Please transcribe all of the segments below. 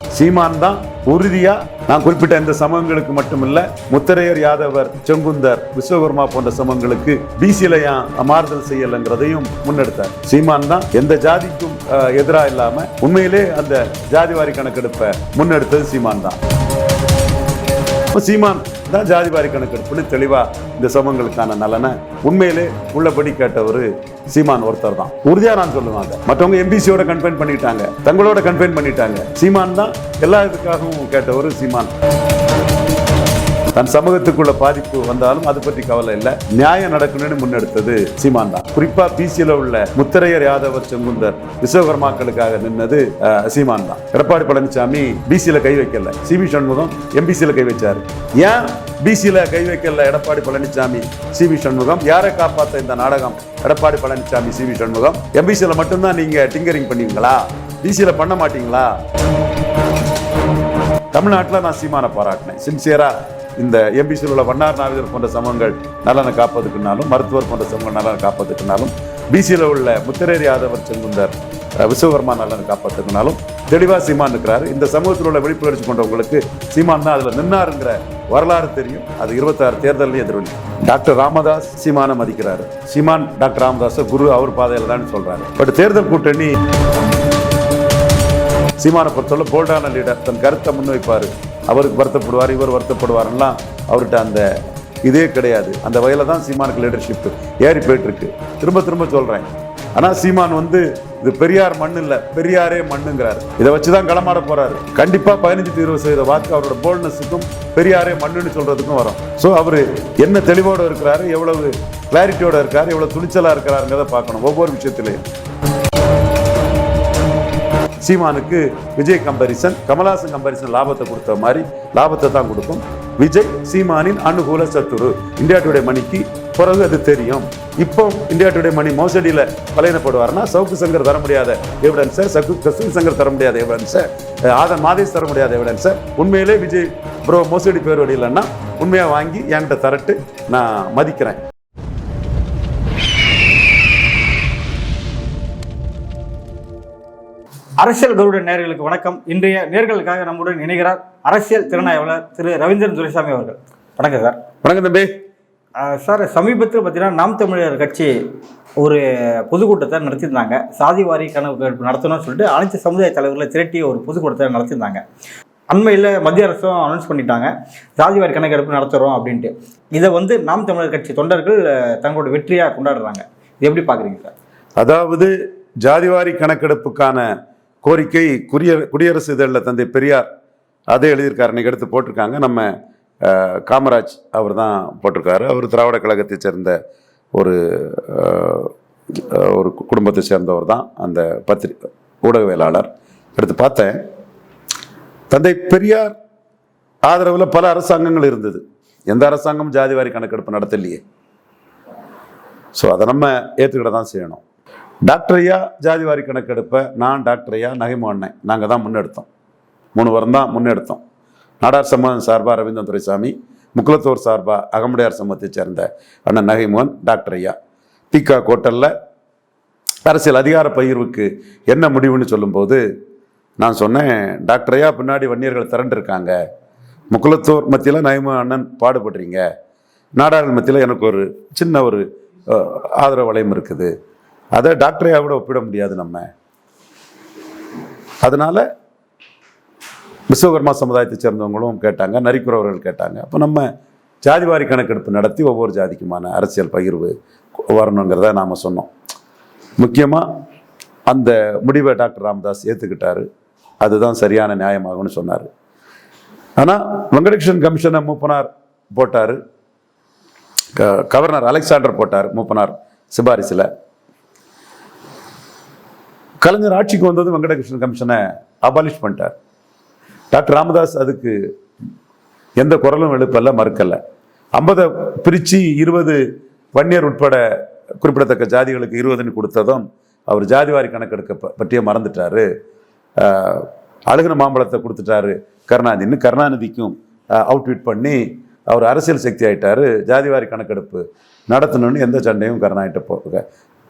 சீமான் தான் உறுதியா நான் குறிப்பிட்ட இந்த சமூகங்களுக்கு மட்டுமில்ல முத்தரையர் யாதவர் செங்குந்தர் விஸ்வகர்மா போன்ற சமூகங்களுக்கு பிசியில ஏன் மாறுதல் செய்யலைங்கிறதையும் முன்னெடுத்தார். சீமான் தான் எந்த ஜாதிக்கும் எதிராக இல்லாம உண்மையிலே அந்த ஜாதிவாரி கணக்கெடுப்பை முன்னெடுத்தது சீமான் தான். அப்போ சீமான் தான் ஜாதிவாரி கணக்கெடுப்புன்னு தெளிவா இந்த சமூகங்களுக்கான நலனை உண்மையிலே உள்ளபடி கேட்டவர் சீமான் ஒருத்தர் தான். உறுதியாக நான் சொல்லுவாங்க மற்றவங்க எம்பிசியோட கன்பைன் பண்ணிட்டாங்க. தங்களோட கன்பைன் பண்ணிட்டாங்க. சீமான் தான் எல்லா இதுக்காகவும் கேட்டவர் சீமான். தன் சமூகத்துக்குள்ள பாதிப்பு வந்தாலும் அது பற்றி கவலை இல்லை. நியாயம் நடக்கணும்னு முன்னெடுத்தது சீமான் தான். குறிப்பா பிசியில உள்ள முத்தரையர் யாதவர் செங்குந்தர் விஸ்வகர்மாக்களுக்காக நின்னது அஹ், சீமான் தான். எடப்பாடி பழனிசாமி பிசியில கை வைக்கல. சிவி சண்முகம் எம்பிசியில கை வச்சாரு. ஏன் பிசியில கை வைக்கல எடப்பாடி பழனிசாமி சிபி சண்முகம்? யாரை காப்பாற்ற இந்த நாடகம்? எடப்பாடி பழனிசாமி சிபி சண்முகம். எம்பிசியில மட்டும்தான் நீங்க டிங்கரிங் பண்ணுவீங்களா பிசியில பண்ண மாட்டீங்களா? தமிழ்நாட்டில் நான் சீமானை பாராட்டினேன். சின்சியரா இந்த எம்பிசியில் உள்ள வண்ணார் நாவிதர் போன்ற சமூகங்கள் நலனை காப்பதுக்குனாலும் மருத்துவர் போன்ற சமூகங்கள் நலனை காப்பதுக்குனாலும் பிசியில் உள்ள முத்திரேரி யாதவர் செங்குந்தர் விஸ்வகர்மா நலனை காப்பதுக்குனாலும் தெளிவா சீமான் இருக்கிறாரு. இந்த சமூகத்தில் உள்ள விழிப்புணர்ச்சி கொண்டவங்களுக்கு சீமான் தான் அதில் நின்னாருங்கிற வரலாறு தெரியும். அது இருபத்தாறு தேர்தலையும் எதிரொலி. டாக்டர் ராமதாஸ் சீமானை மதிக்கிறாரு. சீமான் டாக்டர் ராமதாஸை குரு அவர் பாதையில் தான் சொல்றாரு. பட் தேர்தல் கூட்டணி சீமானை பொறுத்தவரை போல்டான லீடர் தன் கருத்தை முன்வைப்பார். அவருக்கு வருத்தப்படுவார் இவர் வருத்தப்படுவார்லாம் அவர்கிட்ட அந்த இதே கிடையாது. அந்த வகையில் தான் சீமானுக்கு லீடர்ஷிப் ஏறி போயிட்டுருக்கு. திரும்ப திரும்ப சொல்கிறேன் ஆனால் சீமான் வந்து இது பெரியார் மண் இல்லை பெரியாரே மண்ணுங்கிறார். இதை வச்சு தான் களமாட போறாரு. கண்டிப்பாக பதினஞ்சு இருபது சதவீத வாக்கு அவரோட போல்ட்னஸுக்கும் பெரியாரே மண்ணுன்னு சொல்றதுக்கும் வரும். ஸோ அவர் என்ன தெளிவோடு இருக்கிறாரு எவ்வளவு கிளாரிட்டியோட இருக்காரு எவ்வளவு துணிச்சலாக இருக்கிறாருங்கிறத பார்க்கணும். ஒவ்வொரு விஷயத்துலையும். சீமானுக்கு விஜய் கம்பரிசன் கமலாசன் கம்பரிசன் லாபத்தை கொடுத்த மாதிரி லாபத்தை தான் கொடுக்கும். விஜய் சீமானின் அனுகூல சத்துரு. இந்தியா டுடே மணிக்கு பிறகு அது தெரியும். இப்போ இந்தியா டுடே மணி மோசடியில் பலையனப்படுவார்னா சவுக்கு சங்கர் தர முடியாத எவிடன்ஸை சகு கசுகு சங்கர் தர முடியாத எவிடன்ஸை ஆதன் மாதேஷ் தர முடியாத எவிடன்ஸை உண்மையிலே விஜய் ப்ரோ மோசடி பேர் இல்லைன்னா உண்மையாக வாங்கி என்கிட்ட தரட்டு நான் மதிக்கிறேன். அரசியல் கருட நேர்களுக்கு வணக்கம். இன்றைய நேர்களுக்காக நம்முடன் இணைகிறார் அரசியல் திறனாய்வாளர் திரு ரவீந்திரன் துரைசாமி அவர்கள். வணக்கம் சார். வணக்கம் தம்பி. சார் சமீபத்தில் பார்த்தீங்கன்னா நாம் தமிழர் கட்சி ஒரு பொதுக்கூட்டத்தை நடத்தியிருந்தாங்க. சாதிவாரி கணக்கு நடத்தணும்னு சொல்லிட்டு அனைத்து சமுதாய தலைவர்களை திரட்டி ஒரு பொதுக்கூட்டத்தை நடத்தியிருந்தாங்க. அண்மையில் மத்திய அரசும் அனௌன்ஸ் பண்ணிட்டாங்க. சாதிவாரி கணக்கெடுப்பு நடத்துகிறோம் அப்படின்ட்டு. இதை வந்து நாம் தமிழர் கட்சி தொண்டர்கள் தங்களோட வெற்றியாக கொண்டாடுறாங்க. இது எப்படி பார்க்குறீங்க சார்? அதாவது ஜாதிவாரி கணக்கெடுப்புக்கான கோரிக்கை குடிய குடியரசு இதழில் தந்தை பெரியார் அதை எழுதியிருக்காரு. இன்னைக்கு எடுத்து போட்டிருக்காங்க. நம்ம காமராஜ் அவர் தான் போட்டிருக்காரு. அவர் திராவிட கழகத்தை சேர்ந்த ஒரு ஒரு குடும்பத்தை சேர்ந்தவர் தான் அந்த பத்திரி ஊடகவியலாளர். எடுத்து பார்த்தேன். தந்தை பெரியார் ஆதரவில் பல அரசாங்கங்கள் இருந்தது. எந்த அரசாங்கமும் ஜாதிவாரி கணக்கெடுப்பு நடத்தலையே. ஸோ அதை நம்ம ஏற்றுக்கிட தான் செய்யணும். டாக்டர் ஐயா ஜாதிவாரி கணக்கெடுப்பை நான் டாக்டர் ஐயா நகைமு அண்ணன். நாங்கள் தான் முன்னெடுத்தோம். மூணு வாரம் தான் முன்னெடுத்தோம். நாடார் சமூகம் சார்பாக ரவீந்திரன் துரைசாமி முக்குலத்தூர் சார்பாக அகமுடையார் சமூகத்தைச் சேர்ந்த அண்ணன் நகைமோகன் டாக்டர் ஐயா. பிகா கோட்டலில் அரசியல் அதிகார பகிர்வுக்கு என்ன முடிவுன்னு சொல்லும்போது நான் சொன்னேன் டாக்டர் ஐயா பின்னாடி வன்னியர்கள் திரண்டிருக்காங்க. முக்குலத்தூர் மத்தியில் நகைமு அண்ணன் பாடுபடுறீங்க. நாடாளு மத்தியில் எனக்கு ஒரு சின்ன ஒரு ஆதரவு வளையம் இருக்குது. அதை டாக்டரையாக கூட ஒப்பிட முடியாது நம்ம. அதனால் விஸ்வகர்மா சமுதாயத்தை சேர்ந்தவங்களும் கேட்டாங்க நரிக்குறவர்கள் கேட்டாங்க. அப்போ நம்ம ஜாதிவாரி கணக்கெடுப்பு நடத்தி ஒவ்வொரு ஜாதிக்குமான அரசியல் பகிர்வு வரணுங்கிறத நாம் சொன்னோம். முக்கியமாக அந்த முடிவை டாக்டர் ராமதாஸ் ஏற்றுக்கிட்டார் அதுதான் சரியான நியாயமாகும்னு சொன்னார். ஆனால் வெங்கடகிருஷ்ணன் கமிஷனை மூப்பனார் போட்டார். கவர்னர் அலெக்சாண்டர் போட்டார் மூப்பனார் சிபாரிசில். கலைஞர் ஆட்சிக்கு வந்தது வெங்கடகிருஷ்ணன் கமிஷனை அபாலிஷ் பண்ணிட்டார். டாக்டர் ராமதாஸ் அதுக்கு எந்த குரலும் எழுப்பல மறுக்கலை. ஐம்பதை பிரித்து இருபது வன்னியர் உட்பட குறிப்பிடத்தக்க ஜாதிகளுக்கு இருபதுன்னு கொடுத்ததும் அவர் ஜாதிவாரி கணக்கெடுக்க பற்றியே மறந்துட்டாரு. அழுகின மாம்பழத்தை கொடுத்துட்டாரு கருணாநிதினு. கருணாநிதிக்கும் அவுட்வீட் பண்ணி அவர் அரசியல் சக்தி ஆயிட்டாரு. ஜாதிவாரி கணக்கெடுப்பு நடத்தணும்னு எந்த சண்டையும் கருணாகிட்ட போ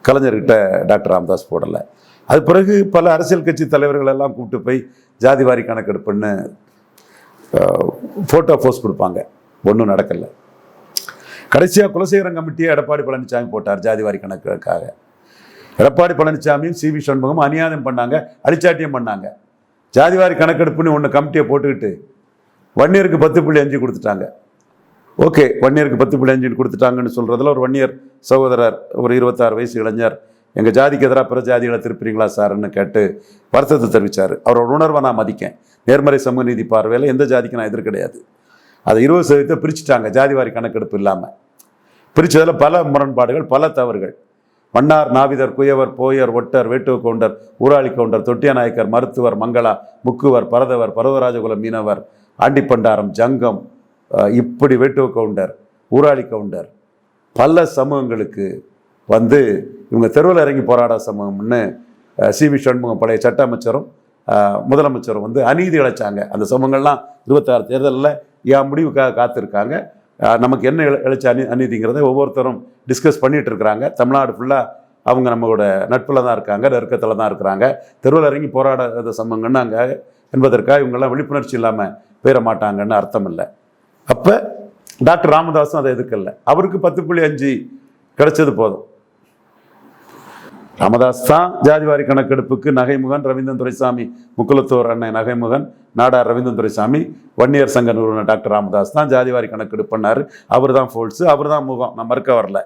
கலைஞர்கிட்ட டாக்டர் ராமதாஸ் போடலை. அது பிறகு பல அரசியல் கட்சி தலைவர்கள் எல்லாம் கூப்பிட்டு போய் ஜாதிவாரி கணக்கெடுப்புன்னு ஃபோட்டோ போஸ்ட் கொடுப்பாங்க. ஒன்றும் நடக்கலை. கடைசியாக குலசேகரம் கமிட்டியை எடப்பாடி பழனிசாமி போட்டார் ஜாதிவாரி கணக்குக்காக. எடப்பாடி பழனிசாமியும் சி வி சண்முகம் அநியாயம் பண்ணாங்க அடிச்சாட்டியம் பண்ணாங்க. ஜாதிவாரி கணக்கெடுப்புன்னு ஒன்று கமிட்டியை போட்டுக்கிட்டு வன்னியருக்கு பத்து புள்ளி அஞ்சு கொடுத்துட்டாங்க. ஓகே வன்னியருக்கு பத்து புள்ளி அஞ்சு கொடுத்துட்டாங்கன்னு சொல்கிறதுல ஒரு வன்னியர் சகோதரர் ஒரு இருபத்தாறு வயசு இளைஞர் எங்கள் ஜாதிக்கு எதிராக பிற ஜாதிகளை திருப்புறீங்களா சார்ன்னு கேட்டு வருத்தத்தை தெரிவித்தார் அவரோட உணர்வை நான் மதிக்கேன். நேர்மறை சமூக நீதி பார்வையில் எந்த ஜாதிக்கு நான் எதிர் கிடையாது. அதை இருபது சதவீதத்தை பிரிச்சுட்டாங்க. ஜாதிவாரி கணக்கெடுப்பு இல்லாமல் பிரித்ததில் பல முரண்பாடுகள் பல தவறுகள். மன்னார் நாவிதர் குயவர் போயர் ஒட்டர் வேட்டுவ கவுண்டர் ஊராளி கவுண்டர் தொட்டிய நாயக்கர் மருத்துவர் மங்களா முக்குவர் பரதவர் பரதராஜகுல மீனவர் ஆண்டிப்பண்டாரம் ஜங்கம் இப்படி வேட்டுவ கவுண்டர் ஊராளி கவுண்டர் பல சமூகங்களுக்கு வந்து இவங்க தெருவில் இறங்கி போராட சமூகம்னு சிவி சி வி சண்முகம் பழைய சட்ட அமைச்சரும் முதலமைச்சரும் வந்து அநீதி இழைச்சாங்க. அந்த சமூகங்கள்லாம் இருபத்தாறு தேர்தலில் என் முடிவுக்காக காத்திருக்காங்க. நமக்கு என்ன இழைச்ச அநீ அநீதிங்கிறத ஒவ்வொருத்தரும் டிஸ்கஸ் பண்ணிட்டு இருக்கிறாங்க. தமிழ்நாடு ஃபுல்லாக அவங்க நம்மளோட நட்பில் தான் இருக்காங்க நெருக்கத்தில் தான் இருக்கிறாங்க. தெருவில் இறங்கி போராடாத சமூகங்கன்னு அங்கே என்பதற்காக இவங்கெல்லாம் விழிப்புணர்ச்சி இல்லாமல் போயிட மாட்டாங்கன்னு அர்த்தம் இல்லை. அப்போ டாக்டர் ராமதாஸும் அதை எதுக்கல அவருக்கு பத்து புள்ளி அஞ்சு கிடைச்சது போதும். ராமதாஸ் தான் ஜாதிவாரி கணக்கெடுப்புக்கு நகைமுகன் ரவீந்திரன் துரைசாமி முக்குலத்தோர் அண்ணன் நகைமுகன் நாடார் ரவீந்திரன் துரைசாமி வன்னியர் சங்க நிறுவனர் டாக்டர் ராமதாஸ் தான் ஜாதிவாரி கணக்கெடுப்பு பண்ணார். அவர் தான் ஃபோல்ஸு அவர் தான் முகம். நான் மறுக்க வரல.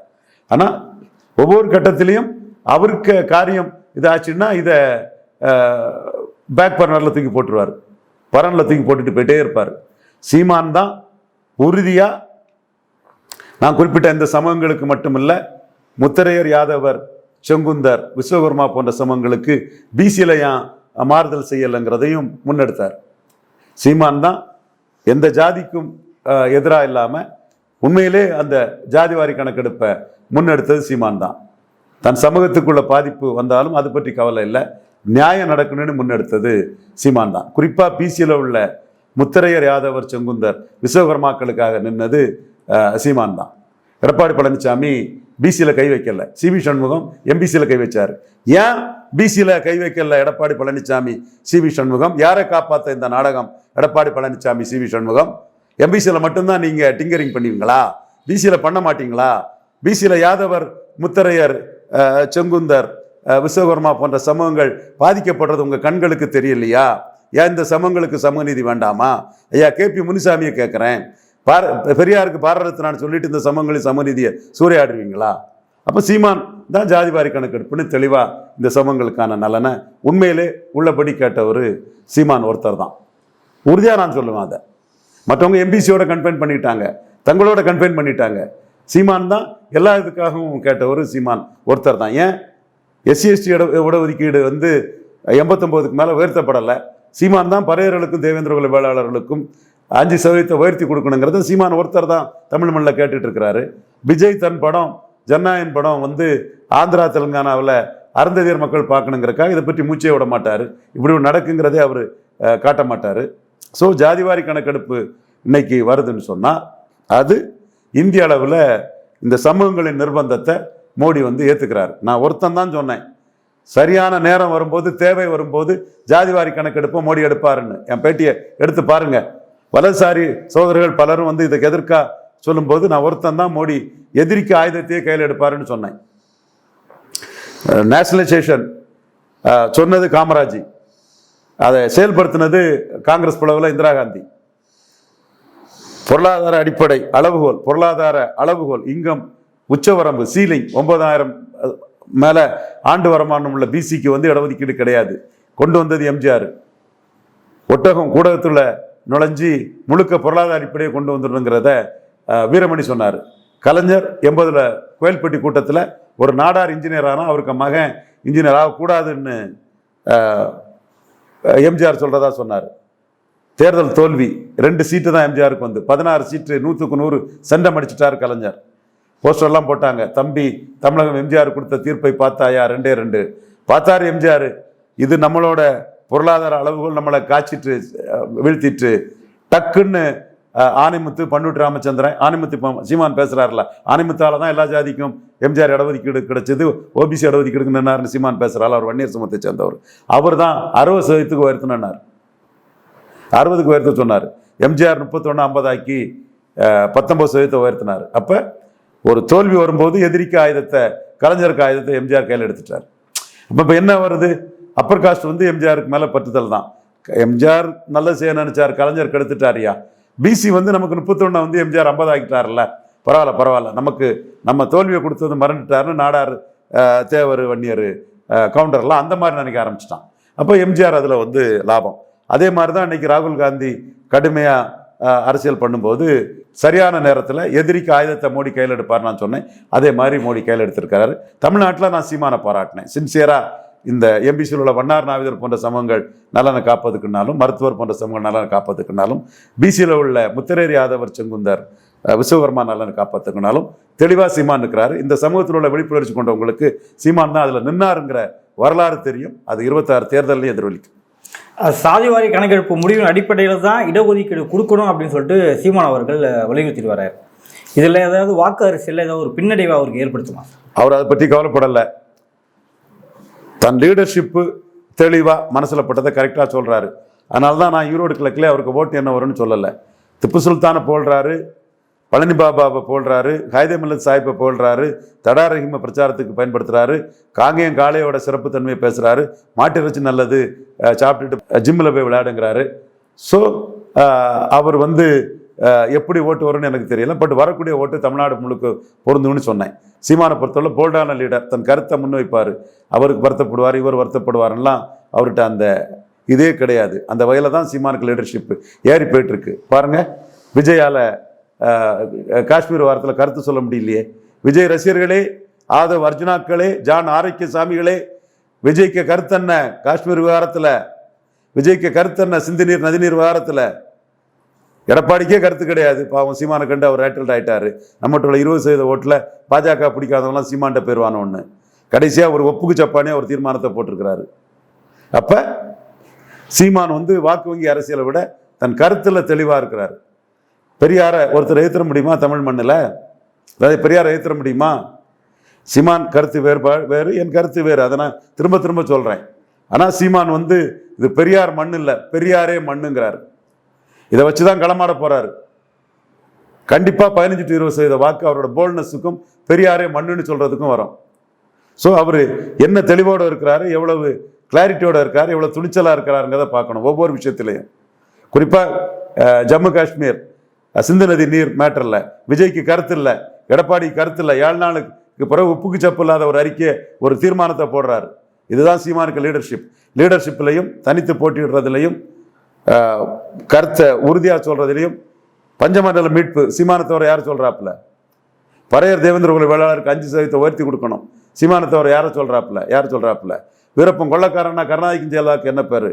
ஆனால் ஒவ்வொரு கட்டத்திலையும் அவருக்கு காரியம் இதாச்சுன்னா இதை பேக் பர்னரில் தூக்கி போட்டுருவார். பரனில் தூக்கி போட்டுட்டு போயிட்டே இருப்பார். சீமான் தான் உறுதியாக நான் குறிப்பிட்ட இந்த சமூகங்களுக்கு மட்டுமில்லை முத்தரையர் யாதவர் செங்குந்தர் விஸ்வகர்மா போன்ற சமங்களுக்கு பிசியில் ஏன் மாறுதல் செய்யலைங்கிறதையும் முன்னெடுத்தார். சீமான் தான் எந்த ஜாதிக்கும் எதிராக இல்லாமல் உண்மையிலே அந்த ஜாதிவாரி கணக்கெடுப்பை முன்னெடுத்தது சீமான் தான். தன் சமூகத்துக்குள்ள பாதிப்பு வந்தாலும் அது பற்றி கவலை இல்லை. நியாயம் நடக்கணும்னு முன்னெடுத்தது சீமான் தான். குறிப்பாக பிசியில் உள்ள முத்தரையர் யாதவர் செங்குந்தர் விஸ்வகர்மாக்களுக்காக நின்னது சீமான் தான். எடப்பாடி பழனிசாமி பிசியில் கை வைக்கல. சிவி சண்முகம் எம்பிசியில் கை வச்சார். ஏன் பிசியில் கை வைக்கல? எடப்பாடி பழனிசாமி சிவி சண்முகம் யாரை காப்பாற்ற இந்த நாடகம்? எடப்பாடி பழனிசாமி சிவி சண்முகம். எம்பிசியில் மட்டும்தான் நீங்கள் டிங்கரிங் பண்ணுவீங்களா? பிசியில் பண்ண மாட்டீங்களா? பிசியில் யாதவர் முத்தரையர் செங்குந்தர் விஸ்வகர்மா போன்ற சமூகங்கள் பாதிக்கப்படுறது உங்கள் கண்களுக்கு தெரியலையா? ஏன் இந்த சமூகங்களுக்கு சமூக நீதி வேண்டாமா? ஐயா கேபி முனிசாமியை கேட்குறேன் பார பெரியாருக்கு பாரரத்னான்னு சொல்லிட்டு இந்த சமூகங்களின் சமநீதியை சூறையாடுவீங்களா? அப்போ சீமான் தான் ஜாதிவாரி கணக்கெடுப்புன்னு தெளிவாக இந்த சமங்களுக்கான நலனை உண்மையிலே உள்ளபடி கேட்டவர் சீமான் ஒருத்தர் தான். உறுதியாக நான் சொல்லுவேன் அதை. மற்றவங்க எம்பிசியோட கன்பைன் பண்ணிட்டாங்க. தங்களோட கன்பைன் பண்ணிட்டாங்க. சீமான் தான் எல்லா இதுக்காகவும் கேட்டவர் சீமான் ஒருத்தர் தான். ஏன்? எஸ்சி எஸ்டி இட இடஒதுக்கீடு வந்து எண்பத்தொம்போதுக்கு மேலே உயர்த்தப்படலை. சீமான் தான் பறையர்களுக்கும் தேவேந்திர குல வேளாளர்களுக்கும் அஞ்சு சதவீதத்தை உயர்த்தி கொடுக்கணுங்கிறத சீமான் ஒருத்தர் தான் தமிழ் மண்ணில் கேட்டுட்டு இருக்கிறாரு விஜய் தன் படம் ஜனநாயகன் படம் வந்து ஆந்திரா தெலுங்கானாவில் அருந்ததியர் மக்கள் பார்க்கணுங்கிறக்காக இதை பற்றி மூச்சே விட மாட்டார். இப்படி நடக்குங்கிறதே அவர் காட்ட மாட்டார். ஸோ ஜாதிவாரி கணக்கெடுப்பு இன்னைக்கு வருதுன்னு சொன்னால் அது இந்திய அளவில் இந்த சமூகங்களின் நிர்பந்தத்தை மோடி வந்து ஏற்றுக்கிறார் நான் ஒருத்தன் தான் சொன்னேன். சரியான நேரம் வரும்போது தேவை வரும்போது ஜாதிவாரி கணக்கெடுப்பை மோடி எடுப்பாருன்னு. என் பேட்டியை எடுத்து பாருங்கள் வலதுசாரி சோதரர்கள் பலரும் வந்து இதுக்கு எதிர்க்கா சொல்லும்போது நான் ஒருத்தன் தான் மோடி எதிரிக்கு ஆயுதத்தையே கையில் எடுப்பாருன்னு சொன்னேன். நேஷனலைசேஷன் சொன்னது காமராஜ். அதை செயல்படுத்தினது காங்கிரஸ் புலவில் இந்திரா காந்தி. பொருளாதார அடிப்படை அளவுகோல் பொருளாதார அளவுகோல் இங்கம் உச்சவரம்பு சீலிங் ஒன்பதாயிரம் மேலே ஆண்டு வருமானம் உள்ள பிசிக்கு வந்து இடஒதுக்கீடு கிடையாது. கொண்டு வந்தது எம்ஜிஆர் ஒட்டகம் கூடகத்தில் நுழைஞ்சி முழுக்க பொருளாதார அடிப்படையை கொண்டு வந்துடுங்கிறத வீரமணி சொன்னார். கலைஞர் எண்பதில் கோயில்பட்டி கூட்டத்தில் ஒரு நாடார் இன்ஜினியர் ஆனால் அவருக்கு மகன் இன்ஜினியர் ஆகக்கூடாதுன்னு எம்ஜிஆர் சொல்கிறதா சொன்னார். தேர்தல் தோல்வி ரெண்டு சீட்டு தான் எம்ஜிஆருக்கு வந்து. பதினாறு சீட்டு நூற்றுக்கு நூறு சண்டை அடிச்சிட்டார் கலைஞர். போஸ்டர்லாம் போட்டாங்க. தம்பி தமிழகம் எம்ஜிஆர் கொடுத்த தீர்ப்பை பார்த்தாயா? ரெண்டே ரெண்டு. பார்த்தாரு எம்ஜிஆர். இது நம்மளோட பொருளாதார அளவுகள் நம்மளை காய்ச்சிட்டு வீழ்த்திட்டு டக்குன்னு அஹ், ஆனைமுத்து ராமச்சந்திரன் ஆனைமுத்து இப்போ சீமான் பேசுறாருல ஆனைமுத்தால தான் எல்லா ஜாதிக்கும் எம்ஜிஆர் இடஒதுக்கீடு கிடைச்சது ஓபிசி இடஒதுக்கீடு சீமான் பேசுகிறாள் அவர் வன்னியர் சமூகத்தை சேர்ந்தவர். அவர் தான் அறுபது சதவீதத்துக்கு உயர்த்தினார் அறுபதுக்கு உயர்த்த சொன்னார். எம்ஜிஆர் முப்பத்தொன்று ஐம்பதாக்கி பத்தொம்பது சதவீதத்தை உயர்த்தினார். அப்போ ஒரு தோல்வி வரும்போது எதிரிக்கு ஆயுதத்தை கலைஞருக்கு ஆயுதத்தை எம்ஜிஆர் கையில் எடுத்துட்டார். அப்போ இப்போ என்ன வருது? அப்பர் காஸ்ட் வந்து எம்ஜிஆருக்கு மேலே பற்றுதல் தான். எம்ஜிஆர் நல்ல செய்ய நினச்சார் கலைஞர் கெடுத்துட்டாரியா பிசி வந்து நமக்கு முப்பத்தொன்னா வந்து எம்ஜிஆர் ஐம்பது ஆகிட்டார்ல பரவாயில்ல பரவாயில்ல. நமக்கு நம்ம தோல்வியை கொடுத்தது மறந்துட்டாருன்னு நாடார் தேவர் வன்னியர் கவுண்டர்லாம் அந்த மாதிரி நினைக்க ஆரம்பிச்சிட்டான். அப்போ எம்ஜிஆர் அதில் வந்து லாபம். அதே மாதிரி தான் இன்னைக்கு ராகுல் காந்தி கடுமையாக அரசியல் பண்ணும்போது சரியான நேரத்தில் எதிரிக்கு ஆயுதத்தை மோடி கையில் எடுப்பார் நான் சொன்னேன். அதே மாதிரி மோடி கையில் எடுத்திருக்காரு. தமிழ்நாட்டில் நான் சீமானை பாராட்டினேன். சின்சியராக இந்த எம்பிசியில் உள்ள வண்ணார் நாவிதர் போன்ற சமூகங்கள் நலனை காப்பதுக்குனாலும் மருத்துவர் போன்ற சமூகங்கள் நலனை காப்பதுக்குனாலும் பிசியில் உள்ள முத்திரேரி யாதவர் செங்குந்தர் விஸ்வகர்மா நலனை காப்பதுக்குனாலும் தெளிவாக சீமான் இருக்கிறாரு. இந்த சமூகத்தில் உள்ள விழிப்புணர்ச்சி கொண்டவங்களுக்கு சீமான் தான் அதில் நின்னாருங்கிற வரலாறு தெரியும். அது இருபத்தாறு தேர்தலையும் எதிரொலிக்கும். சாதிவாரி கணக்கெடுப்பு முடிவின் அடிப்படையில் தான் இடஒதுக்கீடு கொடுக்கணும் அப்படின்னு சொல்லிட்டு சீமான் அவர்கள் வலியுறுத்திட்டு வர்றாரு இதில் ஏதாவது வாக்கு அரசியலில் ஏதாவது ஒரு பின்னடைவை அவருக்கு ஏற்படுத்துமா? அவர் அதை பற்றி கவலைப்படலை. தன் லீடர்ஷிப்பு தெளிவாக மனசில் பட்டதை கரெக்டாக சொல்கிறாரு அதனால தான் நான் ஈரோடு கிழக்கில் அவருக்கு ஓட்டு என்ன வரும்னு சொல்லலை. திப்பு சுல்தானை போடுறாரு பழனி பாபாவை போடுறாரு ஹைதமில்லத் சாஹிப்பை போடுறாரு தடா ரஹீமை பிரச்சாரத்துக்கு பயன்படுத்துகிறாரு காங்கேயம் காளையோட சிறப்புத்தன்மையை பேசுகிறாரு மாட்டிறைச்சி நல்லது சாப்பிட்டுட்டு ஜிம்மில் போய் விளையாடுங்கிறாரு. ஸோ அவர் வந்து எப்படி ஓட்டு வரும்னு எனக்கு தெரியல. பட் வரக்கூடிய ஓட்டு தமிழ்நாடு முழுக்க பொருந்தும்னு சொன்னேன். சீமானை பொறுத்தவரை போல்டான லீடர் தன் கருத்தை முன்வைப்பார். அவருக்கு வருத்தப்படுவார் இவர் வருத்தப்படுவார்லாம் அவர்கிட்ட அந்த இதே கிடையாது. அந்த வகையில் தான் சீமானுக்கு லீடர்ஷிப் ஏறி போயிட்டுருக்கு. பாருங்கள் விஜயால் காஷ்மீர் வாரத்தில் கருத்து சொல்ல முடியலையே. விஜய் ரசிகர்களே ஆதவ் அர்ஜுனாக்களே ஜான் ஆரோக்கிய சாமிகளே விஜய்க்கு கருத்தென்ன காஷ்மீர் விவகாரத்தில் விஜய்க்கு கருத்தென்ன சிந்துநீர் நதிநீர் விவகாரத்தில் எடப்பாடிக்கே கருத்து கிடையாது. பாவம் சீமானை கண்டு அவர் ரேட்டல்ட் ஆகிட்டார் நம்மகிட்ட இருபது சதவீத ஓட்டில் பாஜக பிடிக்காதவங்களாம் சீமான்ட்ட பேருவான ஒன்று கடைசியாக ஒரு ஒப்புக்கு சப்பானே ஒரு தீர்மானத்தை போட்டிருக்கிறாரு. அப்போ சீமான் வந்து வாக்கு வங்கி அரசியலை விட தன் கருத்தில் தெளிவாக இருக்கிறார். பெரியாரை ஒருத்தர் எதிர்த்திட முடியுமா தமிழ் மண்ணில்? அதாவது பெரியாரை எதிர்த்திட முடியுமா? சீமான் கருத்து வேறுபாடு வேறு என் கருத்து வேறு. அதை நான் திரும்ப திரும்ப சொல்கிறேன் ஆனால் சீமான் வந்து இது பெரியார் மண் இல்லை பெரியாரே மண்ணுங்கிறார். இதை வச்சு தான் களமாட போகிறாரு கண்டிப்பாக பதினஞ்சு டு இருபது சதவீத வாக்கு அவரோட போல்னஸுக்கும் பெரியாரே மண்ணுன்னு சொல்கிறதுக்கும் வரும். ஸோ அவர் என்ன தெளிவோடு இருக்கிறாரு எவ்வளவு கிளாரிட்டியோடு இருக்காரு எவ்வளோ துணிச்சலாக இருக்கிறாருங்கிறத பார்க்கணும் ஒவ்வொரு விஷயத்திலையும். குறிப்பாக ஜம்மு காஷ்மீர் சிந்து நதி நீர் மேட்டரில் விஜய்க்கு கருத்து இல்லை எடப்பாடி கருத்து இல்லை ஏழு நாளுக்கு பிறகு உப்புக்கு சப்பு இல்லாத ஒரு அறிக்கையை ஒரு தீர்மானத்தை போடுறாரு. இதுதான் சீமானுக்கு லீடர்ஷிப் லீடர்ஷிப்லையும் தனித்து போட்டியிடுறதுலையும் கருத்தை உறுதியாக சொல்கிறதுலையும் பஞ்சமண்டல மீட்பு சீமானத்தவரை யார் சொல்கிறாப்புல பறையர் தேவேந்திர குல வேளாளருக்கு அஞ்சு சதவீதத்தை உயர்த்தி கொடுக்கணும். சீமானத்தவரை யாரை சொல்கிறாப்புல யார் சொல்கிறாப்புல வீரப்பன் கொள்ளக்காரன்னா கருணாநிதி ஜெயலலிதாவுக்கு என்ன பேர்?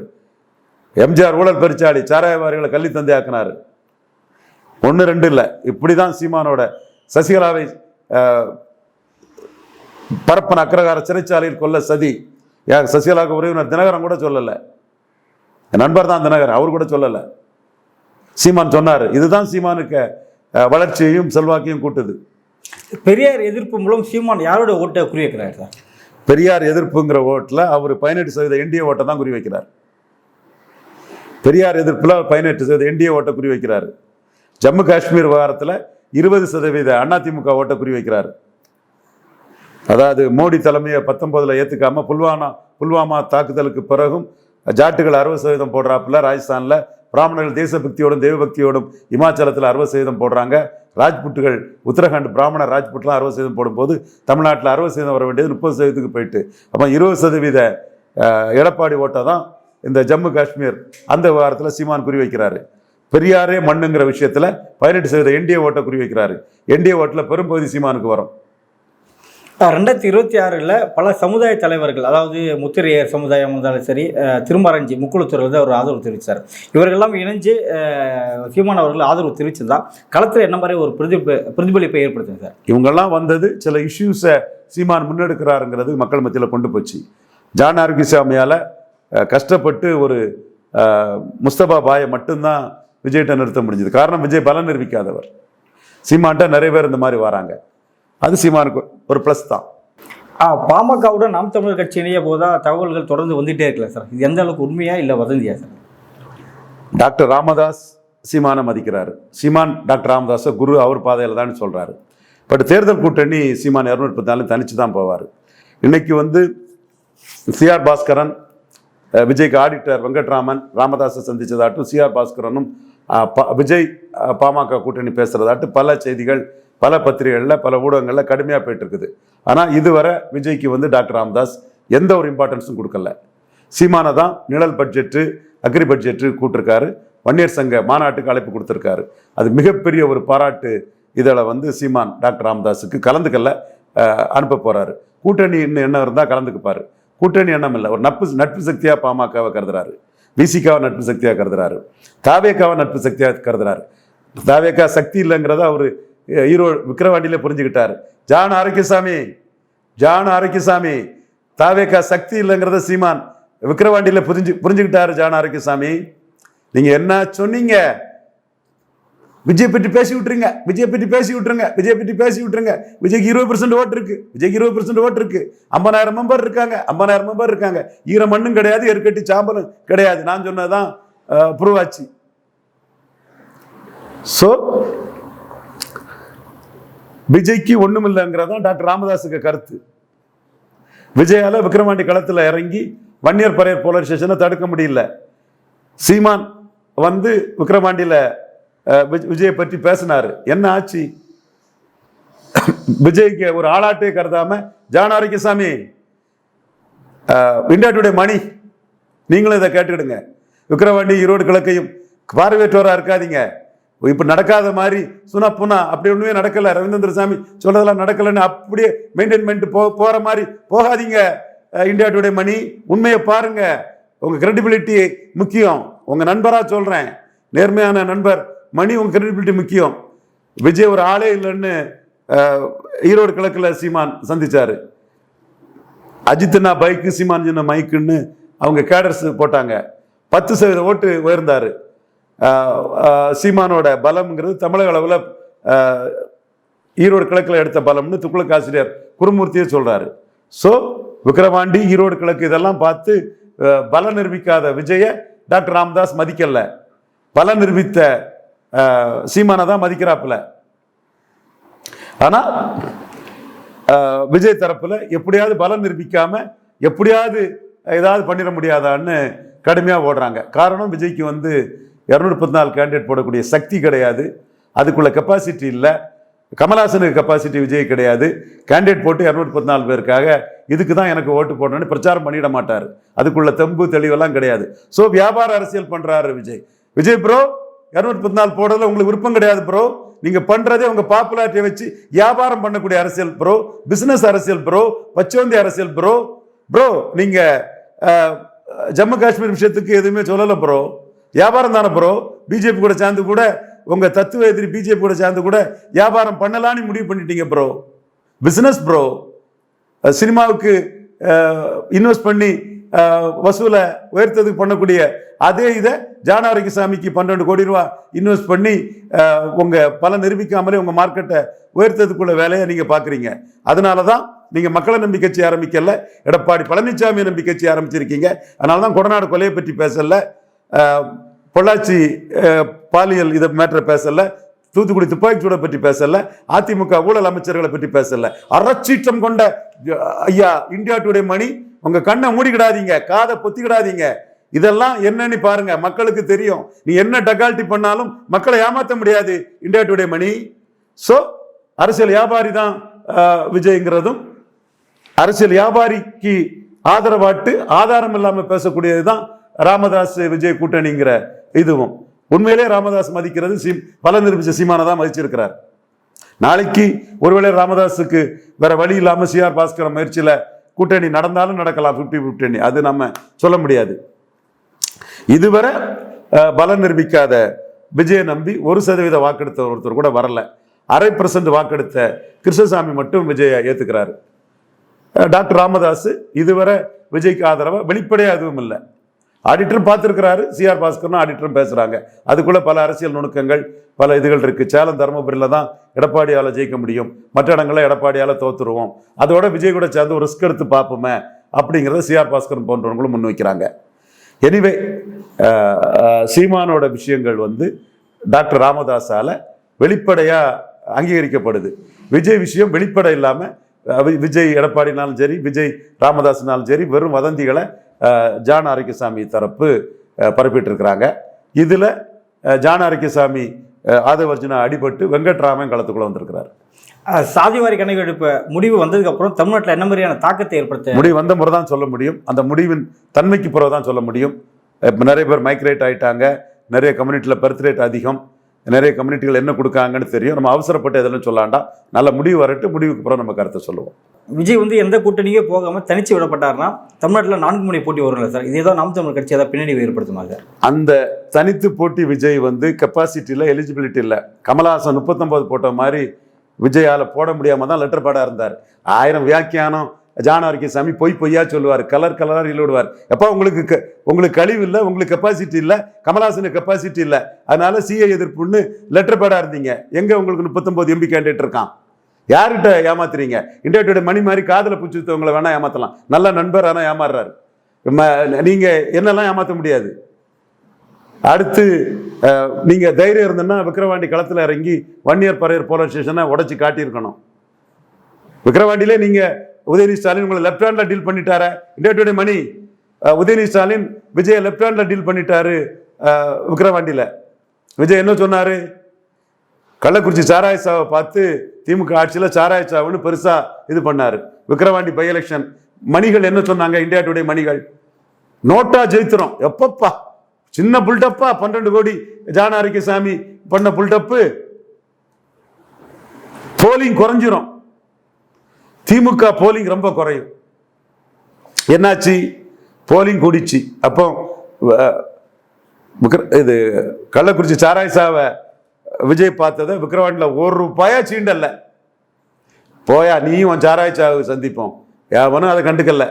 எம்ஜிஆர் ஊழல் பெருச்சாடி சாராயவாரிகளை கள்ளி தந்தை ஆக்கினார். ஒன்று ரெண்டு இல்லை. இப்படி தான் சீமானோட சசிகலாவை பரப்பன் அக்ரகார சிறைச்சாலையில் கொல்ல சதி. யார் சசிகலாவுக்கு உறவினர் தினகரன் கூட சொல்லலை. என் நண்பர் தான் தினகரன் அவர் கூட சொல்லலை. சீமான் சொன்னார் இதுதான் சீமானுக்கு வளர்ச்சியையும் செல்வாக்கையும் கூட்டுது. பெரியார் எதிர்ப்பு மூலம் சீமான் யாரோட ஓட்டை குறி வைக்கிறார் சார்? பெரியார் எதிர்ப்புங்கிற ஓட்டில் அவர் பதினெட்டு சதவீத என்டிஏ ஓட்டை தான் குறி வைக்கிறார். பெரியார் எதிர்ப்பில் பதினெட்டு சதவீத என்டிஏ ஓட்டை குறி வைக்கிறார். ஜம்மு காஷ்மீர் விவகாரத்தில் இருபது சதவீத அதிமுக ஓட்டை குறி வைக்கிறார். அதாவது மோடி தலைமையை பத்தொன்பதுல ஏற்றுக்காம புல்வாமா புல்வாமா தாக்குதலுக்கு பிறகும் ஜாட்டுகள் அறுபது சதவீதம் போடுறாப்புல ராஜஸ்தானில் பிராமணர்கள் தேசபக்தியோடும் தெய்வபக்தியோடும் இமாச்சலத்தில் அறுபது சதவீதம் போடுறாங்க. ராஜ்புட்டுகள் உத்தரகாண்ட் பிராமண ராஜ்புட்லாம் அறுபது சதவீதம் போடும்போது தமிழ்நாட்டில் அறுபது சதவீதம் வர வேண்டியது முப்பது சதவீதத்துக்கு போயிட்டு. அப்போ இருபது சதவீத எடப்பாடி ஓட்டை தான் இந்த ஜம்மு காஷ்மீர் அந்த விவகாரத்தில் சீமான் குறி வைக்கிறாரு. பெரியாரே மண்ணுங்கிற விஷயத்தில் பதினெட்டு சதவீத என்டிஏ ஓட்டை குறி வைக்கிறாரு. என்டிஏ ஓட்டில் பெரும்பகுதி சீமானுக்கு வரும். ரெண்டாயிரத்தி இருபத்தி ஆறில் பல சமுதாய தலைவர்கள் அதாவது முத்திரையர் சமுதாயம் இருந்தாலும் சரி திருமரஞ்சி முக்குளத்தூர் வந்து அவர் ஆதரவு தெரிவித்தார் இவர்களெல்லாம் இணைஞ்சு சீமான் அவர்கள் ஆதரவு தெரிவிச்சிருந்தா களத்தில் என்ன மாதிரி ஒரு பிரதிப பிரதிபலிப்பை ஏற்படுத்துங்க சார்? இவங்கெல்லாம் வந்தது சில இஷ்யூஸை சீமான் முன்னெடுக்கிறாருங்கிறது மக்கள் மத்தியில் கொண்டு போச்சு. ஜான் ஆரோக்கியசாமியால் கஷ்டப்பட்டு ஒரு முஸ்தபா பாயை மட்டும்தான் விஜய்கிட்ட நிறுத்த முடிஞ்சது. காரணம் விஜய் பலம் நிரூபிக்காதவர். சீமான்ட்ட நிறைய பேர் இந்த மாதிரி வராங்க. அது சீமானுக்கு ஒரு ப்ளஸ் தான். பாமகவுடன் நாம் தமிழர் கட்சி இணைய போதா தகவல்கள் தொடர்ந்து வந்துகிட்டே இருக்குல்ல சார்? இது எந்த அளவுக்கு உண்மையா இல்லை வதந்தியா சார்? டாக்டர் ராமதாஸ் சீமானை மதிக்கிறாரு. சீமான் டாக்டர் ராமதாஸை குரு அவர் பாதையில் தான் சொல்கிறாரு பட் தேர்தல் கூட்டணி சீமான் இரநூத்தி பத்தாலும் தனிச்சு தான் போவார். இன்னைக்கு வந்து சிஆர் பாஸ்கரன் விஜய்க்கு ஆடிட்டர் வெங்கட்ராமன் ராமதாஸை சந்திச்சதாட்டும் சிஆர் பாஸ்கரனும் விஜய் பாமக கூட்டணி பேசுகிறதாட்டு பல செய்திகள் பல பத்திரிகைகளில் பல ஊடகங்களில் கடுமையாக போயிட்டுருக்குது. ஆனால் இதுவரை விஜய்க்கு வந்து டாக்டர் ராம்தாஸ் எந்த ஒரு இம்பார்ட்டன்ஸும் கொடுக்கல. சீமானை தான் நிழல் பட்ஜெட்டு அக்ரி பட்ஜெட்டு கூட்டிருக்காரு. வன்னியர் சங்க மாநாட்டுக்கு அழைப்பு கொடுத்துருக்காரு. அது மிகப்பெரிய ஒரு பாராட்டு இதில் வந்து சீமான் டாக்டர் ராம்தாஸுக்கு கலந்துக்கல அனுப்ப போகிறாரு கூட்டணி இன்னும் என்ன இருந்தால் கலந்துக்குப்பார். கூட்டணி எண்ணம் இல்லை. ஒரு நட்பு நட்பு சக்தியாக பாமகவை கருதுறாரு. விசிகாவை நட்பு சக்தியாக கருதுறாரு. தாவேக்காவை நட்பு சக்தியாக கருதுறாரு. தாவேக்கா சக்தி இல்லைங்கிறத அவர் ஈரோ விக்கிரவாண்டியில் புரிஞ்சுக்கிட்டாரு. ஜான் ஆரோக்கியசாமி ஜான் ஆரோக்கியசாமி தாவேக்கா சக்தி இல்லைங்கிறத சீமான் விக்கிரவாண்டியில் புரிஞ்சு புரிஞ்சுக்கிட்டாரு ஜான் ஆரோக்கியசாமி. நீங்கள் என்ன சொன்னீங்க? விஜய் பற்றி பேசி விட்டுருங்க. விஜய் பற்றி பேசி விட்டுருங்க. விஜய் பற்றி பேசி விட்டுருங்க. விஜய்க்கு இருபது பர்சன்ட் ஓட்டு இருக்கு. விஜய்க்கு இருபது பர்சன்ட் ஓட்டு இருக்கு. ஐம்பதாயிரம் மெம்பர் இருக்காங்க. ஐம்பதாயிரம் மெம்பர் இருக்காங்க. ஈர மண்ணும் கிடையாது எருக்கட்டி சாம்பலும் கிடையாது. நான் சொன்னதான் ப்ரூவ் ஆச்சு ஸோ விஜய்க்கு ஒன்றும் இல்லைங்கிறதான் டாக்டர் ராமதாஸுக்கு கருத்து. விஜயால விக்ரமாண்டி களத்தில் இறங்கி வன்னியர் பரையர் போலீஸ் தடுக்க முடியல. சீமான் வந்து விக்ரமாண்டியில் விஜயை பற்றி பேசினார். என்ன ஆச்சு? விஜய்க்கு ஒரு ஆளாட்டே கருதாம ஜானாரிக்கு சாமி இந்தியா டுடே மணி நீங்களும் இதை கேட்டுக்கிடுங்க விக்ரவாண்டி ஈரோடு கிழக்கையும் பார்வையற்றோராக இருக்காதீங்க. இப்போ நடக்காத மாதிரி சுனா புனா அப்படி ஒன்றுமே நடக்கலை. ரவீந்திர சாமி சொல்கிறதெல்லாம் நடக்கலைன்னு அப்படியே மெயின்டைன் பண்ணிட்டு போ போகிற மாதிரி போகாதீங்க. இந்தியா டுடே மணி உண்மையை பாருங்க. உங்கள் கிரெடிபிலிட்டி முக்கியம். உங்கள் நண்பராக சொல்கிறேன் நேர்மையான நண்பர் மணி உங்கள் கிரெடிபிலிட்டி முக்கியம். விஜய் ஒரு ஆளே இல்லைன்னு ஈரோடு கிழக்கில் சீமான் சந்தித்தார் அஜித்னா பைக்கு சீமான் சின்ன மைக்குன்னு அவங்க கேடர்ஸ் போட்டாங்க. பத்து சதவீத ஓட்டு உயர்ந்தாரு. சீமானோட பலம்ங்கிறது தமிழக அளவில் ஈரோடு கிழக்கில் எடுத்த பலம்னு துக்குளக் ஆசிரியர் குருமூர்த்தியே சொல்கிறாரு ஸோ விக்ரவாண்டி ஈரோடு கிழக்கு இதெல்லாம் பார்த்து பலம் நிரூபிக்காத விஜய டாக்டர் ராமதாஸ் மதிக்கல. பலம் நிரூபித்த சீமானை தான் மதிக்கிறாப்புல. ஆனால் விஜய் தரப்பில் எப்படியாவது பலம் நிரூபிக்காம எப்படியாவது ஏதாவது பண்ணிட முடியாதான்னு கடுமையாக ஓடுறாங்க. காரணம் விஜய்க்கு வந்து இரநூத்தி முப்பத்தி நாலு கேண்டிடேட் போடக்கூடிய சக்தி கிடையாது. அதுக்குள்ள கெப்பாசிட்டி இல்லை. கமலாசனுக்கு கெப்பாசிட்டி விஜய் கிடையாது. கேண்டிடேட் போட்டு இரநூத்தி பத்து நாலு பேருக்காக இதுக்கு தான் எனக்கு ஓட்டு போடணும்னு பிரச்சாரம் பண்ணிட மாட்டார். அதுக்குள்ள தெம்பு தெளிவெல்லாம் கிடையாது. ஸோ வியாபார அரசியல் பண்ணுறாரு விஜய். விஜய் ப்ரோ இரநூத்தி பத்து நாலு போடுறதுல உங்களுக்கு விருப்பம் கிடையாது ப்ரோ நீங்கள் பண்ணுறதே உங்கள் பாப்புலாரிட்டியை வச்சு வியாபாரம் பண்ணக்கூடிய அரசியல் ப்ரோ பிஸ்னஸ் அரசியல் ப்ரோ பச்சோந்தி அரசியல் ப்ரோ ப்ரோ நீங்கள் ஜம்மு காஷ்மீர் விஷயத்துக்கு எதுவுமே சொல்லலை ப்ரோ வியாபாரம் தானே ப்ரோ பிஜேபி கூட சேர்ந்து கூட உங்கள் தத்துவ எதிரி பிஜேபி கூட சேர்ந்து கூட வியாபாரம் பண்ணலான்னு முடிவு பண்ணிட்டீங்க ப்ரோ பிஸ்னஸ் ப்ரோ சினிமாவுக்கு இன்வெஸ்ட் பண்ணி வசூலை உயர்த்ததுக்கு பண்ணக்கூடிய அதே இதை ஜானாரகி சாமிக்கு பன்னெண்டு கோடி ரூபா இன்வெஸ்ட் பண்ணி உங்கள் பல நிரூபிக்காமலே உங்கள் மார்க்கெட்டை உயர்த்ததுக்குள்ள வேலையை நீங்கள் பார்க்குறீங்க. அதனால தான் நீங்கள் மக்களை நம்பிக்கட்சி ஆரம்பிக்கல எடப்பாடி பழனிசாமி நம்பிக்கட்சி ஆரம்பிச்சிருக்கீங்க. அதனால தான் கொடநாடு கொலையை பற்றி பேசல. பொள்ளாச்சி பாலியல் இதை மேட்டரை பேசலை. தூத்துக்குடி துப்பாக்கிச்சூடை பற்றி பேசல. அதிமுக ஊழல் அமைச்சர்களை பற்றி பேசல. அறச்சீற்றம் கொண்ட ஐயா இந்தியா டுடே மணி உங்க கண்ணை மூடிக்கிடாதீங்க காதை பொத்திக்கிடாதீங்க. இதெல்லாம் என்னன்னு பாருங்க மக்களுக்கு தெரியும். நீ என்ன டக்கால்ட்டி பண்ணாலும் மக்களை ஏமாற்ற முடியாது இந்தியா டுடே மணி. ஸோ அரசியல் வியாபாரி தான் விஜய்ங்கிறதும் அரசியல் வியாபாரிக்கு ஆதரவாட்டு ஆதாரம் இல்லாமல் பேசக்கூடியது தான் ராமதாஸ் விஜய் கூட்டணிங்கிற இதுவும். உண்மையிலே ராமதாஸ் மதிக்கிறது சீம் பல நிரூபிச்ச சீமானை தான் மதிச்சிருக்கிறார். நாளைக்கு ஒருவேளை ராமதாஸுக்கு வேற வழி இல்லாமல் சிஆர் பாஸ்கர் முயற்சியில் கூட்டணி நடந்தாலும் நடக்கலாம் 50 50 அது நம்ம சொல்ல முடியாது. இதுவரை பலம் நிரூபிக்காத விஜய நம்பி ஒரு சதவீத வாக்கெடுத்த ஒருத்தர் கூட வரல. அரை பர்சன்ட் வாக்கெடுத்த கிருஷ்ணசாமி மட்டும் விஜயை ஏற்றுக்கிறாரு டாக்டர் ராமதாஸ் இதுவரை விஜய்க்கு ஆதரவை? வெளிப்படையாக எதுவும் இல்லை. ஆடிட்டரும் பார்த்துருக்கிறாரு. சிஆர் பாஸ்கர்னு ஆடிட்டரும் பேசுகிறாங்க அதுக்குள்ளே பல அரசியல் நுணுக்கங்கள் பல இதுகள் இருக்குது சேலம் தருமபுரியில் தான் எடப்பாடியால் ஜெயிக்க முடியும். மற்ற இடங்களில் எடப்பாடியால் தோற்றுருவோம் அதோட விஜய் கூட சேர்ந்து ஒரு ரிஸ்க் எடுத்து பார்ப்போமே அப்படிங்கிறத சிஆர் பாஸ்கர் போன்றவங்களும் முன்வைக்கிறாங்க எனிவே சீமானோட விஷயங்கள் வந்து டாக்டர் ராமதாஸால் வெளிப்படையாக அங்கீகரிக்கப்படுது. விஜய் விஷயம் வெளிப்படை இல்லாமல் விஜய் எடப்பாடினாலும் சரி விஜய் ராமதாஸ்னாலும் சரி வெறும் வதந்திகளை ஜான் ஆரோக்கியசாமி தரப்பு பரப்பிட்டு இருக்கிறாங்க இதில் ஜான் ஆரோக்கியசாமி ஆதவர்ஜுனா அடிபட்டு வெங்கட்ராமன் களத்துக்குள்ளே வந்திருக்கிறார். சாதிவாரி கணக்கெடுப்பு முடிவு வந்ததுக்கப்புறம் தமிழ்நாட்டில் என்ன மாதிரியான தாக்கத்தை ஏற்படுத்த முடிவு வந்த முறை தான் சொல்ல முடியும். அந்த முடிவின் தன்மைக்கு பிறகு தான் சொல்ல முடியும். இப்போ நிறைய பேர் மைக்ரேட் ஆயிட்டாங்க. நிறைய கம்யூனிட்டியில் பர்த் ரேட் அதிகம். நிறைய கம்யூனிட்டிகள் என்ன கொடுக்காங்கன்னு தெரியும். நம்ம அவசரப்பட்டு எதெல்லாம் சொல்லாண்டாம் நல்ல முடிவு வரட்டு முடிவுக்கு பிறகு நம்ம கருத்தை சொல்லுவோம். விஜய் வந்து எந்த கூட்டணிக்கே போகாமல் தனிச்சு விடப்பட்டாருன்னா தமிழ்நாட்டில் நான்கு முனை போட்டி வரும்ல சார். இது ஏதோ நாம் தமிழ் கட்சி ஏதாவது பின்னடைவு ஏற்படுத்துமா சார் அந்த தனித்து போட்டி விஜய் வந்து கெப்பாசிட்டியில் எலிஜிபிலிட்டி இல்லை. கமலஹாசன் முப்பத்தொம்போது போட்ட மாதிரி விஜயால் போட முடியாமல் தான் லெட்டர் பாடாக இருந்தார். ஆயிரம் வியாக்கியானம் ஜானவரிக்கு சாமி பொய் பொய்யா சொல்லுவார் கலர் கலராக இழுவிடுவார். எப்போ உங்களுக்கு க- உங்களுக்கு கழிவு இல்லை உங்களுக்கு கெப்பாசிட்டி இல்லை கமலஹாசனுக்கு கெப்பாசிட்டி இல்லை அதனால சிஏ எதிர்ப்புன்னு லெட்டர் பேடாக இருந்தீங்க. எங்கே உங்களுக்கு முப்பத்தொம்போது எம்பி கேண்டிடேட் இருக்கான்? யார்கிட்ட ஏமாத்துறீங்க? இந்தியா டுடே மணி மாதிரி காதில் பிடிச்சவங்களை வேணா ஏமாற்றலாம் நல்ல நண்பர் ஆனால் ஏமாறுறாரு நீங்கள் என்னெல்லாம் ஏமாற்ற முடியாது. அடுத்து நீங்கள் தைரியம் இருந்ததுன்னா விக்கிரவாண்டி களத்தில் இறங்கி ஒன் இயர் பரையர் போலீஸ் ஸ்டேஷனை உடச்சி காட்டியிருக்கணும். விக்கிரவாண்டியிலே நீங்கள் உதயநிதி ஸ்டாலின் உங்களை லெஃப்ட் ஹேண்ட்ல டீல் பண்ணிட்டாரு. டு டுடே மணி உதயநிதி ஸ்டாலின் விஜய் லெஃப்ட் ஹேண்ட்ல டீல் பண்ணிட்டாரு. விக்ரவாண்டியில் விஜய் என்ன சொன்னாரு? கள்ளக்குறிச்சி சாராய சாவை பார்த்து திமுக ஆட்சியில் சாராய சாவுன்னு பெருசா இது பண்ணாரு. விக்ரவாண்டி பை எலெக்ஷன் மணிகள் என்ன சொன்னாங்க? இந்தியா டுடே மணிகள். நோட்டா ஜெயித்துறோம் எப்பப்பா? சின்ன புல்டப்பா பன்னெண்டு கோடி ஜான சாமி பண்ண புல்டப்பு போலிங் குறைஞ்சிரும். திமுக போலிங் ரொம்ப குறையும். என்னாச்சு? போலிங் கூடிச்சு. அப்போ இது கள்ளக்குறிச்சி சாராய்சாவை விஜய் பார்த்ததை விக்ரவாண்டியில் ஒரு ரூபாயா சீண்டல்ல. போயா நீயும் உன் சாராய சந்திப்போம். யாவனும் அதை கண்டுக்கல.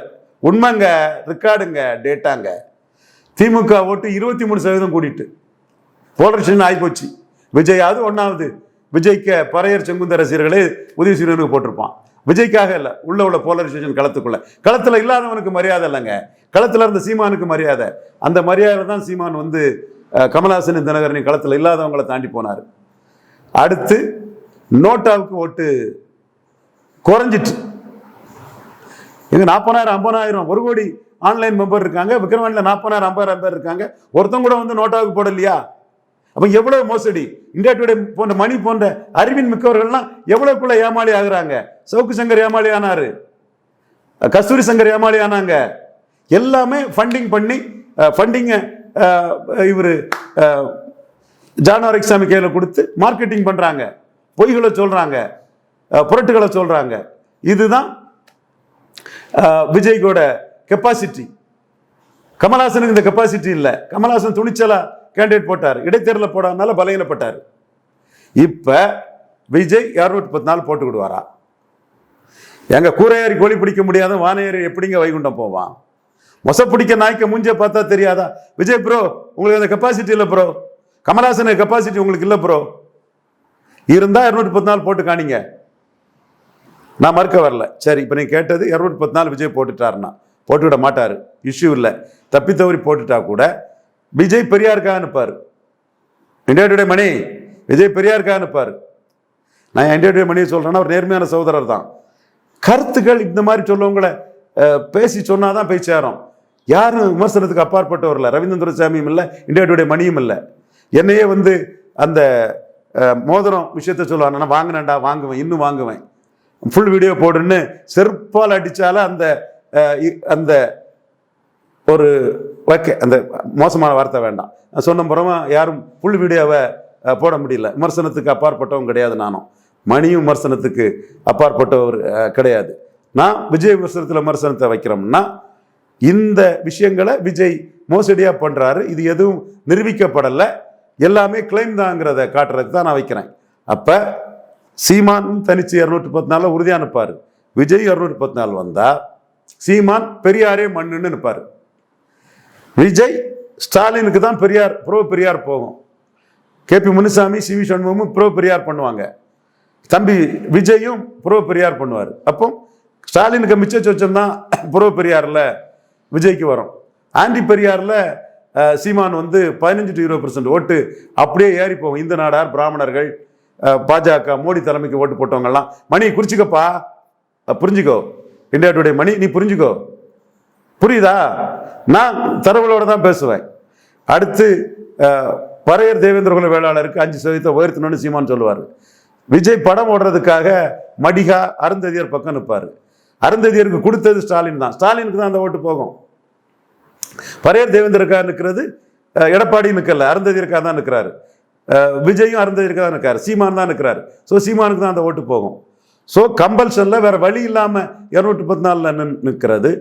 உண்மைங்க ரெக்கார்டுங்க டேட்டாங்க. திமுக ஓட்டு இருபத்தி மூணு சதவீதம் கூடிட்டு. போலரைசேஷன் ஆகிப்போச்சு விஜயாவது ஒன்றாவது விஜய்க்கு பறையர் செங்குந்த ரசிகர்களே உதவி சீரனுக்கு போட்டிருப்பான். விஜய்க்காக இல்லை உள்ள உள்ள போலரைசேஷன் களத்துக்குள்ள. களத்தில் இல்லாதவனுக்கு மரியாதை இல்லைங்க. களத்தில் இருந்த சீமானுக்கு மரியாதை. அந்த மரியாதை தான் சீமான் வந்து கமலஹாசன் தினகரனி களத்தில் இல்லாதவங்களை தாண்டி போனார். அடுத்து நோட்டாவுக்கு ஓட்டு குறைஞ்சிட்டு. இங்கே நாற்பதாயிரம் ஐம்பதாயிரம் ஒரு கோடி ஆன்லைன் மெம்பர் இருக்காங்க. விக்ரவாண்டியில் நாற்பதாயிரம் ஐம்பதாயிரம் பேர் இருக்காங்க. ஒருத்தங்க கூட வந்து நோட்டாவுக்கு போடலையா? அப்போ எவ்வளவு மோசடி? இந்தியா டுடே போன்ற மணி போன்ற அறிவின் மிக்கவர்கள்லாம் எவ்வளவுக்குள்ள ஏமாளி ஆகுறாங்க? சவுக்கு சங்கர் ஏமாளி ஆனாரு. கஸ்தூரி சங்கர் ஏமாளி ஆனாங்க. எல்லாமே ஃபண்டிங் பண்ணி ஃபண்டிங்கை இவர் ஜானவரிக்சாமி கையில் கொடுத்து மார்க்கெட்டிங் பண்ணுறாங்க பொய்களை சொல்கிறாங்க புரட்டுகளை சொல்கிறாங்க இதுதான் விஜய்கோட கெப்பாசிட்டி கமல்ஹாசனுக்கு இந்த கெப்பாசிட்டி இல்லை. கமல்ஹாசன் துணிச்சலாக கேண்டிடேட் போட்டார். இடைத்தேர்தலில் போடாதனால பலகீனப்பட்டார். இப்போ விஜய் இரநூத்தி பத்து நாள் போட்டு விடுவாரா எங்க கூரையாரி கோழி பிடிக்க முடியாத வானையாரி எப்படிங்க வைகுண்டம் போவான்? மொச பிடிக்க நாய்க்க மூஞ்ச பார்த்தா தெரியாதா? விஜய் ப்ரோ உங்களுக்கு அந்த கெப்பாசிட்டி இல்லை ப்ரோ கமல்ஹாசனுக்கு கெப்பாசிட்டி உங்களுக்கு இல்லை ப்ரோ இருந்தால் இரநூத்தி பத்து நாள் போட்டு காணிங்க. நான் மறுக்க வரல. சரி இப்போ நீங்கள் கேட்டது இரநூத்தி பத்து நாள் விஜய் போட்டுட்டாருன்னா போட்டுவிட மாட்டார். இஷ்யூ இல்லை. தப்பி தவறி போட்டுட்டா கூட விஜய் பெரியாருக்காக அனுப்பார். இந்தியா டுடே மணி விஜய் பெரியாருக்காக அனுப்பார். நான் இந்தியா டுடே மணியை சொல்கிறேன்னா ஒரு நேர்மையான சகோதரர் தான். கருத்துக்கள் இந்த மாதிரி சொல்லவங்களை பேசி சொன்னாதான் போய் சேரும். யாரும் விமர்சனத்துக்கு அப்பாற்பட்டவர் இல்லை. ரவீந்திரன் துரைசாமியும் இல்லை இந்தியா டுடே மணியும் இல்லை. என்னையே வந்து அந்த மோதிரம் விஷயத்த சொல்லுவாங்க நான் வாங்கினேன்டா வாங்குவேன் இன்னும் வாங்குவேன். ஃபுல் வீடியோ போடுன்னு செருப்பால் அடித்தால அந்த இ- அந்த ஒரு ஓகே அந்த மோசமான வார்த்தை வேண்டாம். நான் சொன்ன புறமா யாரும் புல் வீடியோவை போட முடியல. விமர்சனத்துக்கு அப்பாற்பட்டவன் கிடையாது நானும். மணியும் விமர்சனத்துக்கு அப்பாற்பட்டவர் கிடையாது. நான் விஜய் விமர்சனத்தில் விமர்சனத்தை வைக்கிறோம்னா இந்த விஷயங்களை விஜய் மோசடியாக பண்ணுறாரு இது எதுவும் நிரூபிக்கப்படலை. எல்லாமே கிளைம் தாங்கிறத காட்டுறதுக்கு தான் நான் வைக்கிறேன். அப்போ சீமான் தனிச்சு இரநூற்றி பத்து நாளில் உறுதியாக நிற்பார். விஜய் இரநூற்றி பத்து நாள் வந்தால் சீமான் பெரியாரே மண்ணுன்னு நிற்பார். விஜய் ஸ்டாலினுக்கு தான் பெரியார் ப்ரோ பெரியார் போகும். கேபி முனுசாமி சி வி சண்முகமும் ப்ரோ பெரியார் பண்ணுவாங்க. தம்பி விஜயும் ப்ரோ பெரியார் பண்ணுவார். அப்போ ஸ்டாலினுக்கு மிச்ச சொச்சம் தான் ப்ரோ பெரியாரில் விஜய்க்கு வரும். ஆண்டி பெரியாரில் சீமான் வந்து பதினஞ்சு டு இருபது பர்சன்ட் ஓட்டு அப்படியே ஏறி போகும். இந்து நாடார் பிராமணர்கள் பாஜக மோடி தலைமைக்கு ஓட்டு போட்டவங்கெல்லாம் மணி குறிச்சிக்கப்பா. புரிஞ்சுக்கோ. இந்தியா டுடே மணி நீ புரிஞ்சுக்கோ. புரியுதா? நான் தரவுகளோடு தான் பேசுவேன். அடுத்து அஹ், பறையர் தேவேந்திரகுல வேளாளருக்கு அஞ்சு சதவீதத்தை உயர்த்தணும்னு சீமான் சொல்லுவார். விஜய் படம் ஓடுறதுக்காக மடிகா அருந்ததியர் பக்கம் நிற்பார். அருந்ததியருக்கு கொடுத்தது ஸ்டாலின் தான். ஸ்டாலினுக்கு தான் அந்த ஓட்டு போகும். பறையர் தேவேந்திரக்கா நிற்கிறது எடப்பாடி நிற்கல அருந்ததியருக்காக தான் நிற்கிறாரு. அஹ், விஜயும் அருந்ததியருக்காக தான் நிற்கிறாரு. சீமான் தான் நிற்கிறாரு. ஸோ சீமானுக்கு தான் அந்த ஓட்டு போகும். ஸோ கம்பல்ஷனில் வேற வழி இல்லாமல் இரநூற்றி பத்து நாலில் நின் நிற்கிறது.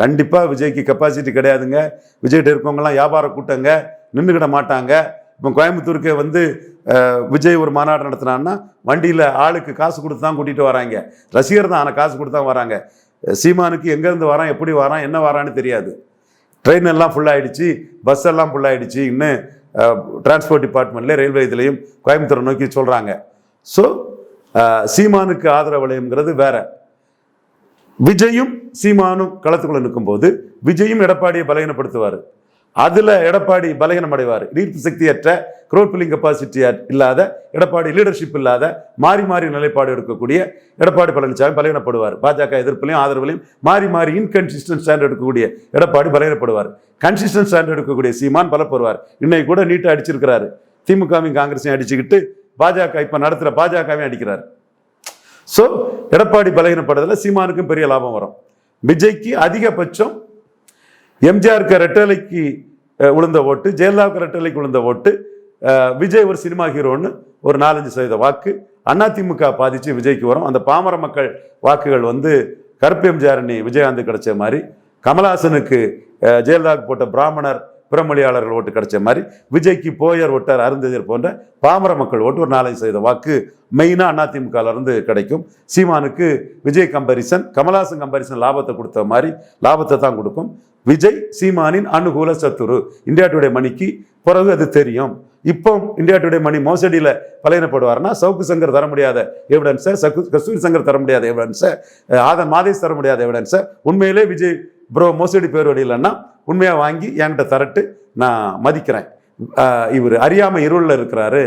கண்டிப்பாக விஜய்க்கு கெப்பாசிட்டி கிடையாதுங்க. விஜய்கிட்ட இருக்கவங்கலாம் வியாபார கூட்டங்க நின்றுக்கிட மாட்டாங்க. இப்போ கோயம்புத்தூருக்கே வந்து விஜய் ஒரு மாநாடு நடத்தினான்னா வண்டியில் ஆளுக்கு காசு கொடுத்து தான் கூட்டிகிட்டு வராங்க. ரசிகர் தான் ஆனால் காசு கொடுத்து தான் வராங்க. சீமானுக்கு எங்கேருந்து வரான் எப்படி வரான் என்ன வரான்னு தெரியாது. ட்ரெயின் எல்லாம் ஃபுல்லாகிடுச்சு பஸ் எல்லாம் ஃபுல்லாகிடுச்சு இன்னும் டிரான்ஸ்போர்ட் டிபார்ட்மெண்ட்லேயும் ரயில்வே இதுலேயும் கோயம்புத்தூரை நோக்கி சொல்கிறாங்க ஸோ சீமானுக்கு ஆதரவு வளையம்ங்கிறது வேறு. விஜயும் சீமானும் களத்துக்குள்ள நிற்கும்போது விஜயும் எடப்பாடியை பலகீனப்படுத்துவார். அதுல எடப்பாடி பலகீனம் அடைவார் ஈர்ப்பு சக்தியற்ற க்ரோட் பில்லிங் கெப்பாசிட்டி இல்லாத எடப்பாடி லீடர்ஷிப் இல்லாத மாறி மாறி நிலைப்பாடு எடுக்கக்கூடிய எடப்பாடி பழனிசாமி பலகீனப்படுவார். பாஜக எதிர்ப்புலையும் ஆதரவுலையும் மாறி மாறி இன்கன்சிஸ்டன்ட் ஸ்டாண்ட் எடுக்கக்கூடிய எடப்பாடி பலகீனப்படுவார். கன்சிஸ்டன்ட் ஸ்டாண்ட் எடுக்கக்கூடிய சீமான் பலப்படுவார் இன்னைக்கு கூட நீட்டாக அடிச்சிருக்கிறாரு. திமுகவையும் காங்கிரஸையும் அடிச்சுக்கிட்டு பாஜக இப்போ நடத்துகிற பாஜகவையும் அடிக்கிறார். ஸோ எடப்பாடி பலகீனப்படுறதுல சீமானுக்கும் பெரிய லாபம் வரும். விஜய்க்கு அதிகபட்சம் எம்ஜிஆருக்கு ரெட்டலைக்கு உளுந்த ஓட்டு ஜெயலலிதாவுக்கு ரெட்டலைக்கு உளுந்த ஓட்டு விஜய் ஒரு சினிமா ஹீரோன்னு ஒரு நாலஞ்சு சதவீத வாக்கு அதிமுக பாதிச்சு விஜய்க்கு வரும். அந்த பாமர மக்கள் வாக்குகள் வந்து கருப்பு எம்ஜிஆர் அணி விஜயகாந்த் கிடைச்ச மாதிரி கமலஹாசனுக்கு ஜெயலலிதாவுக்கு போட்ட பிராமணர் பிறமொழியாளர்கள் ஓட்டு கிடைச்ச மாதிரி விஜய்க்கு போயர் ஒட்டார் அருந்ததியர் போன்ற பாமர மக்கள் ஓட்டு ஒரு நாலஞ்சு சதவீத வாக்கு மெயினாக அதிமுகல இருந்து கிடைக்கும். சீமானுக்கு விஜய் கம்பரிசன் கமலாசன் கம்பரிசன் லாபத்தை கொடுத்த மாதிரி லாபத்தை தான் கொடுக்கும். விஜய் சீமானின் அனுகூல சத்துரு. இந்தியா டுடே மணிக்கு பிறகு அது தெரியும். இப்போ இந்தியா டுடே மணி மோசடியில் பலையினப்படுவார்னா சவுக்கு சங்கர் தர முடியாத எவிடன்ஸை சக்கு கஸ்தூரி சங்கர் தர முடியாத எவிடன்ஸை ஆதன் மாதேஷ் தர முடியாத எவிடன்ஸை உண்மையிலே விஜய் ப்ரோ மோசடி பேர் வழியிலன்னா உண்மையாக வாங்கி என்கிட்ட தரட்டு நான் மதிக்கிறேன். இவர் அறியாம இருளில் இருக்கிறாரு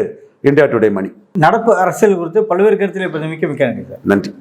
இந்தியா டுடே மணி. நடப்பு அரசியல் குறித்து பல்வேறு கருத்தில் இப்போ மிக்க மிக்க நன்றி.